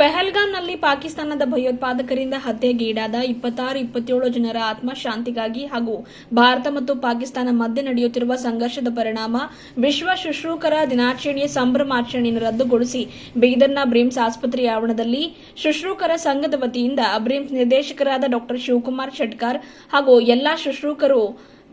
ಪೆಹಲ್ಗಾಂನಲ್ಲಿ ಪಾಕಿಸ್ತಾನದ ಭಯೋತ್ಪಾದಕರಿಂದ ಹತ್ಯೆಗೀಡಾದ ಇಪ್ಪತ್ತಾರು, ಇಪ್ಪತ್ತೇಳು ಜನರ ಆತ್ಮಶಾಂತಿಗಾಗಿ ಹಾಗೂ ಭಾರತ ಮತ್ತು ಪಾಕಿಸ್ತಾನ ಮಧ್ಯೆ ನಡೆಯುತ್ತಿರುವ ಸಂಘರ್ಷದ ಪರಿಣಾಮ ವಿಶ್ವ ಶುಶ್ರೂಕರ ದಿನಾಚರಣೆಯ ಸಂಭ್ರಮಾಚರಣೆಯನ್ನು ರದ್ದುಗೊಳಿಸಿ ಬೀದರ್ನ ಬ್ರಿಮ್ಸ್ ಆಸ್ಪತ್ರೆಯ ಆವರಣದಲ್ಲಿ ಶುಶ್ರೂಕರ ಸಂಘದ ವತಿಯಿಂದ ಬ್ರಿಮ್ಸ್ ನಿರ್ದೇಶಕರಾದ ಡಾ ಶಿವಕುಮಾರ್ ಶೆಟ್ಕರ್ ಹಾಗೂ ಎಲ್ಲಾ ಶುಶ್ರೂಷಕರು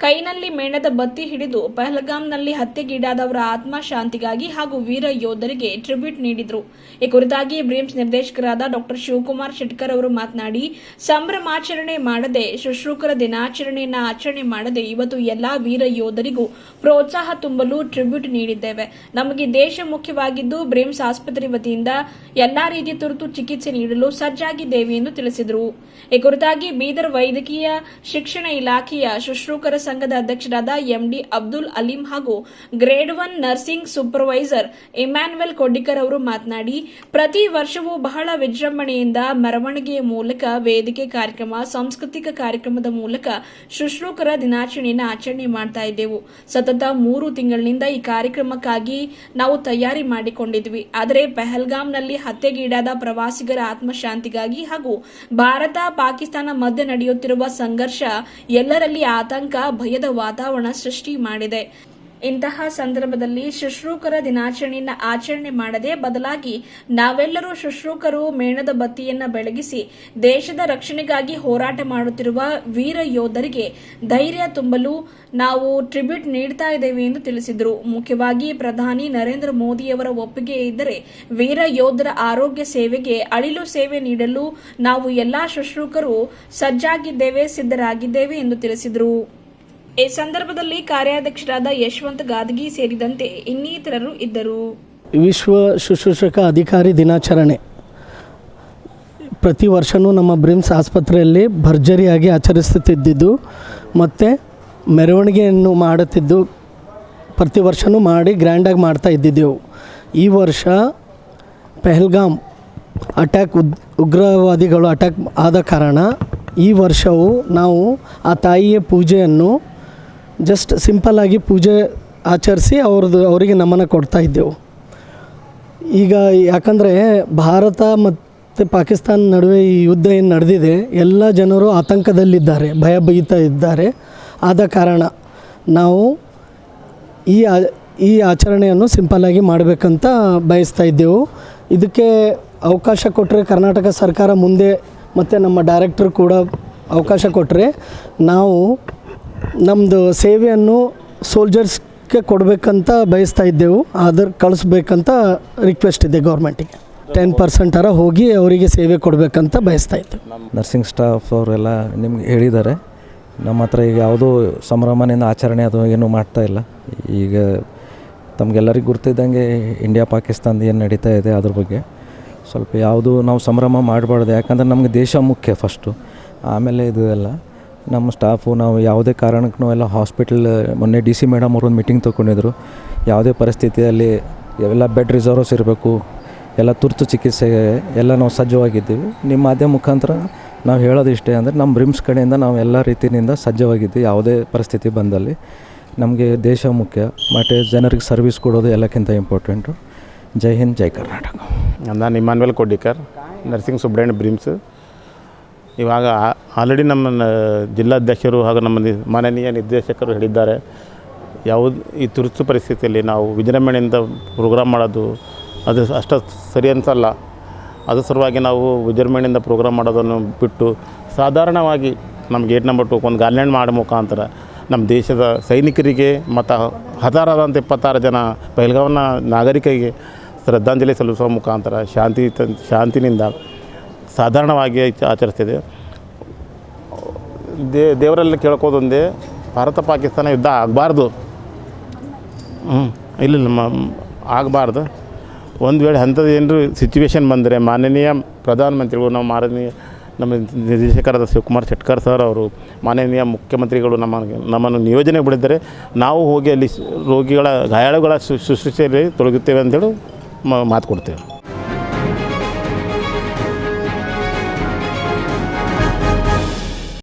ಕೈನಲ್ಲಿ ಮೇಣದ ಬತ್ತಿ ಹಿಡಿದು ಪಹಲ್ಗಾಮ್ನಲ್ಲಿ ಹತ್ಯೆಗೀಡಾದವರ ಆತ್ಮ ಶಾಂತಿಗಾಗಿ ಹಾಗೂ ವೀರ ಯೋಧರಿಗೆ ಟ್ರಿಬ್ಯೂಟ್ ನೀಡಿದರು. ಈ ಕುರಿತಾಗಿ ಬ್ರಿಮ್ಸ್ ನಿರ್ದೇಶಕರಾದ ಡಾಕ್ಟರ್ ಶಿವಕುಮಾರ್ ಶೆಟ್ಕರ್ ಅವರು ಮಾತನಾಡಿ, ಸಂಭ್ರಮಾಚರಣೆ ಮಾಡದೆ, ಶುಶ್ರೂಕರ ದಿನಾಚರಣೆಯನ್ನು ಆಚರಣೆ ಮಾಡದೆ ಇವತ್ತು ಎಲ್ಲಾ ವೀರ ಯೋಧರಿಗೂ ಪ್ರೋತ್ಸಾಹ ತುಂಬಲು ಟ್ರಿಬ್ಯೂಟ್ ನೀಡಿದ್ದೇವೆ. ನಮಗೆ ದೇಶ ಮುಖ್ಯವಾಗಿದ್ದು ಬ್ರಿಮ್ಸ್ ಆಸ್ಪತ್ರೆ ವತಿಯಿಂದ ಎಲ್ಲಾ ರೀತಿಯ ತುರ್ತು ಚಿಕಿತ್ಸೆ ನೀಡಲು ಸಜ್ಜಾಗಿದ್ದೇವೆ ಎಂದು ತಿಳಿಸಿದರು. ಈ ಕುರಿತಾಗಿ ಬೀದರ್ ವೈದ್ಯಕೀಯ ಶಿಕ್ಷಣ ಇಲಾಖೆಯ ಶುಶ್ರೂಷಕರ ಸಂಘದ ಅಧ್ಯಕ್ಷರಾದ ಎಂಡಿ ಅಬ್ದುಲ್ ಅಲೀಂ ಹಾಗೂ grade one nursing supervisor Emmanuel Koddikar ಅವರು ಮಾತನಾಡಿ, ಪ್ರತಿ ವರ್ಷವೂ ಬಹಳ ವಿಜೃಂಭಣೆಯಿಂದ ಮೆರವಣಿಗೆಯ ಮೂಲಕ ವೇದಿಕೆ ಕಾರ್ಯಕ್ರಮ, ಸಾಂಸ್ಕೃತಿಕ ಕಾರ್ಯಕ್ರಮದ ಮೂಲಕ ಶುಶ್ರೂಕರ ದಿನಾಚರಣೆಯನ್ನು ಆಚರಣೆ ಮಾಡ್ತಾ ಇದ್ದೆವು. ಸತತ ಮೂರು ತಿಂಗಳಿನಿಂದ ಈ ಕಾರ್ಯಕ್ರಮಕ್ಕಾಗಿ ನಾವು ತಯಾರಿ ಮಾಡಿಕೊಂಡಿದ್ವಿ. ಆದರೆ ಪೆಹಲ್ಗಾಮ್ನಲ್ಲಿ ಹತ್ಯೆಗೀಡಾದ ಪ್ರವಾಸಿಗರ ಆತ್ಮಶಾಂತಿಗಾಗಿ ಹಾಗೂ ಭಾರತ ಪಾಕಿಸ್ತಾನ ಮಧ್ಯೆ ನಡೆಯುತ್ತಿರುವ ಸಂಘರ್ಷ ಎಲ್ಲರಲ್ಲಿ ಆತಂಕ ಭಯದ ವಾತಾವರಣ ಸೃಷ್ಟಿ ಮಾಡಿದೆ. ಇಂತಹ ಸಂದರ್ಭದಲ್ಲಿ ಶುಶ್ರೂಕರ ದಿನಾಚರಣೆಯನ್ನು ಆಚರಣೆ ಮಾಡದೆ ಬದಲಾಗಿ ನಾವೆಲ್ಲರೂ ಶುಶ್ರೂಕರು ಮೇಣದ ಬತ್ತಿಯನ್ನ ಬೆಳಗಿಸಿ ದೇಶದ ರಕ್ಷಣೆಗಾಗಿ ಹೋರಾಟ ಮಾಡುತ್ತಿರುವ ವೀರ ಯೋಧರಿಗೆ ಧೈರ್ಯ ತುಂಬಲು ನಾವು ಟ್ರಿಬ್ಯೂಟ್ ನೀಡ್ತಾ ಇದ್ದೇವೆ ಎಂದು ತಿಳಿಸಿದರು. ಮುಖ್ಯವಾಗಿ ಪ್ರಧಾನಿ ನರೇಂದ್ರ ಮೋದಿಯವರ ಒಪ್ಪಿಗೆ ಇದ್ದರೆ ವೀರ ಯೋಧರ ಆರೋಗ್ಯ ಸೇವೆಗೆ ಅಳಿಲು ಸೇವೆ ನೀಡಲು ನಾವು ಎಲ್ಲಾ ಶುಶ್ರೂಕರು ಸಜ್ಜಾಗಿದ್ದೇವೆ, ಸಿದ್ಧರಾಗಿದ್ದೇವೆ ಎಂದು ತಿಳಿಸಿದರು. ಈ ಸಂದರ್ಭದಲ್ಲಿ ಕಾರ್ಯಾಧ್ಯಕ್ಷರಾದ ಯಶವಂತ್ ಗಾದಗಿ ಸೇರಿದಂತೆ ಇನ್ನಿತರರು ಇದ್ದರು. ವಿಶ್ವ ಶುಶ್ರೂಷಕ ಅಧಿಕಾರಿ ದಿನಾಚರಣೆ. ಪ್ರತಿ ವರ್ಷವೂ ನಮ್ಮ ಬ್ರಿಮ್ಸ್ ಆಸ್ಪತ್ರೆಯಲ್ಲಿ ಭರ್ಜರಿಯಾಗಿ ಆಚರಿಸುತ್ತಿದ್ದಿದ್ದು, ಮತ್ತು ಮೆರವಣಿಗೆಯನ್ನು ಮಾಡುತ್ತಿದ್ದು, ಪ್ರತಿ ವರ್ಷವೂ ಮಾಡಿ ಗ್ರ್ಯಾಂಡಾಗಿ ಮಾಡ್ತಾ ಇದ್ದಿದ್ದೆವು. ಈ ವರ್ಷ ಪೆಹಲ್ಗಾಮ್ ಅಟ್ಯಾಕ್ ಉದ್, ಉಗ್ರವಾದಿಗಳು ಅಟ್ಯಾಕ್ ಆದ ಕಾರಣ ಈ ವರ್ಷವು ನಾವು ಆ ತಾಯಿಯ ಪೂಜೆಯನ್ನು ಜಸ್ಟ್ ಸಿಂಪಲ್ಲಾಗಿ ಪೂಜೆ ಆಚರಿಸಿ ಅವ್ರದ್ದು ಅವರಿಗೆ ನಮನ ಕೊಡ್ತಾ ಇದ್ದೆವು. ಈಗ ಯಾಕಂದರೆ ಭಾರತ ಮತ್ತು ಪಾಕಿಸ್ತಾನ ನಡುವೆ ಈ ಯುದ್ಧ ಏನು ನಡೆದಿದೆ, ಎಲ್ಲ ಜನರು ಆತಂಕದಲ್ಲಿದ್ದಾರೆ, ಭಯಭೀತ ಇದ್ದಾರೆ. ಆದ ಕಾರಣ ನಾವು ಈ ಆ- ಈ ಆಚರಣೆಯನ್ನು ಸಿಂಪಲ್ಲಾಗಿ ಮಾಡಬೇಕಂತ ಬಯಸ್ತಾ ಇದ್ದೆವು. ಇದಕ್ಕೆ ಅವಕಾಶ ಕೊಟ್ಟರೆ ಕರ್ನಾಟಕ ಸರ್ಕಾರ ಮುಂದೆ ಮತ್ತು ನಮ್ಮ ಡೈರೆಕ್ಟ್ರು ಕೂಡ ಅವಕಾಶ ಕೊಟ್ಟರೆ ನಾವು ನಮ್ಮದು ಸೇವೆಯನ್ನು ಸೋಲ್ಜರ್ಸ್ಗೆ ಕೊಡಬೇಕಂತ ಬಯಸ್ತಾ ಇದ್ದೆವು. ಆದ್ರೆ ಕಳಿಸ್ಬೇಕಂತ ರಿಕ್ವೆಸ್ಟ್ ಇದೆ ಗೌರ್ಮೆಂಟಿಗೆ ಟೆನ್ ಪರ್ಸೆಂಟರ ಹೋಗಿ ಅವರಿಗೆ ಸೇವೆ ಕೊಡಬೇಕಂತ ಬಯಸ್ತಾ ಇದ್ದೆ ನರ್ಸಿಂಗ್ ಸ್ಟಾಫ್ ಅವರೆಲ್ಲ ನಿಮ್ಗೆ ಹೇಳಿದ್ದಾರೆ. ನಮ್ಮ ಹತ್ರ ಈಗ ಯಾವುದೂ ಸಂಭ್ರಮದಿಂದ ಆಚರಣೆ ಅದು ಏನೂ ಮಾಡ್ತಾ ಇಲ್ಲ. ಈಗ ತಮಗೆಲ್ಲರಿಗೂ ಗುರ್ತಿದ್ದಂಗೆ ಇಂಡಿಯಾ ಪಾಕಿಸ್ತಾನದ ಏನು ನಡೀತಾ ಇದೆ ಅದ್ರ ಬಗ್ಗೆ. ಸ್ವಲ್ಪ ಯಾವುದು ನಾವು ಸಂಭ್ರಮ ಮಾಡಬಾರ್ದು. ಯಾಕಂದ್ರೆ ನಮಗೆ ದೇಶ ಮುಖ್ಯ ಫಸ್ಟು ಆಮೇಲೆ ಇದು ಎಲ್ಲ. ನಮ್ಮ ಸ್ಟಾಫು ನಾವು ಯಾವುದೇ ಕಾರಣಕ್ಕೂ ಎಲ್ಲ ಹಾಸ್ಪಿಟಲ್, ಮೊನ್ನೆ ಡಿ ಸಿ ಮೇಡಮ್ ಅವ್ರೊಂದು ಮೀಟಿಂಗ್ ತೊಗೊಂಡಿದ್ರು. ಯಾವುದೇ ಪರಿಸ್ಥಿತಿಯಲ್ಲಿ ಎಲ್ಲ ಬೆಡ್ ರಿಸರ್ವ್ಸ್ ಇರಬೇಕು, ಎಲ್ಲ ತುರ್ತು ಚಿಕಿತ್ಸೆ, ಎಲ್ಲ ನಾವು ಸಜ್ಜವಾಗಿದ್ದೀವಿ. ನಿಮ್ಮ ಮಾಧ್ಯಮ ಮುಖಾಂತರ ನಾವು ಹೇಳೋದು ಇಷ್ಟೇ ಅಂದರೆ ನಮ್ಮ ಬ್ರಿಮ್ಸ್ ಕಡೆಯಿಂದ ನಾವು ಎಲ್ಲ ರೀತಿಯಿಂದ ಸಜ್ಜವಾಗಿದ್ದೀವಿ, ಯಾವುದೇ ಪರಿಸ್ಥಿತಿ ಬಂದಲ್ಲಿ. ನಮಗೆ ದೇಶ ಮುಖ್ಯ, ಮತ್ತು ಜನರಿಗೆ ಸರ್ವಿಸ್ ಕೊಡೋದು ಎಲ್ಲಕ್ಕಿಂತ ಇಂಪಾರ್ಟೆಂಟು ಜೈ ಹಿಂದ್, ಜೈ ಕರ್ನಾಟಕ. ನಾನು Emmanuel Koddikar nursing Subrahmanya BRIMS. ಇವಾಗ ಆಲ್ರೆಡಿ ನಮ್ಮ ಜಿಲ್ಲಾಧ್ಯಕ್ಷರು ಹಾಗೂ ನಮ್ಮ ನಿ- ಮಾನನೀಯ ನಿರ್ದೇಶಕರು ಹೇಳಿದ್ದಾರೆ. ಯಾವುದು ಈ ತುರ್ತು ಪರಿಸ್ಥಿತಿಯಲ್ಲಿ ನಾವು ವಿಜೃಂಭಣೆಯಿಂದ ಪ್ರೋಗ್ರಾಮ್ ಮಾಡೋದು, ಅದು ಅಷ್ಟು ಸರಿ ಅನಿಸಲ್ಲ ಅದ್ರ ಸಲುವಾಗಿ ನಾವು ವಿಜೃಂಭಣೆಯಿಂದ ಪ್ರೋಗ್ರಾಮ್ ಮಾಡೋದನ್ನು ಬಿಟ್ಟು ಸಾಧಾರಣವಾಗಿ ನಮ್ಮ ಗೇಟ್ ನಂಬರ್ ಟು ಒಂದು ಗಾರ್ಲ್ಯಾಂಡ್ ಮಾಡೋ ಮುಖಾಂತರ ನಮ್ಮ ದೇಶದ ಸೈನಿಕರಿಗೆ ಮತ್ತು ಹತಾರಾದಂಥ ಇಪ್ಪತ್ತಾರು ಜನ ಪಹಲ್ಗಾವ್ನ ನಾಗರಿಕರಿಗೆ ಶ್ರದ್ಧಾಂಜಲಿ ಸಲ್ಲಿಸುವ ಮುಖಾಂತರ ಶಾಂತಿ ಶಾಂತಿನಿಂದ ಸಾಧಾರಣವಾಗಿ ಆಚ- ಆಚರಿಸ್ತಿದೆ. ದೇ ದೇವರಲ್ಲಿ ಕೇಳ್ಕೋದೊಂದೇ ಭಾರತ ಪಾಕಿಸ್ತಾನ ಯುದ್ಧ ಆಗಬಾರ್ದು. ಹ್ಞೂ ಇಲ್ಲ ಮ, ಆಗಬಾರ್ದು. ಒಂದು ವೇಳೆ ಅಂಥದ್ದು ಏನಾರು ಸಿಚುವೇಶನ್ ಬಂದರೆ ಮಾನನೀಯ ಪ್ರಧಾನಮಂತ್ರಿಗಳು, ನಮ್ಮ ಮಾನನೀಯ ನಮ್ಮ ನಿರ್ದೇಶಕರಾದ ಶಿವಕುಮಾರ್ ಶೆಟ್ಕರ್ ಸರ್ ಅವರು ಮಾನನೀಯ ಮುಖ್ಯಮಂತ್ರಿಗಳು ನಮ್ಮ ನಮ್ಮನ್ನು ನಿಯೋಜನೆ ಬಿಡಿದರೆ ನಾವು ಹೋಗಿ ಅಲ್ಲಿ ರೋಗಿಗಳ ಗಾಯಾಳುಗಳ ಶುಶ್ರೂಷೆಯಲ್ಲಿ ತೊಡಗುತ್ತೇವೆ ಅಂತೇಳಿ ಮಾತು ಕೊಡ್ತೇವೆ.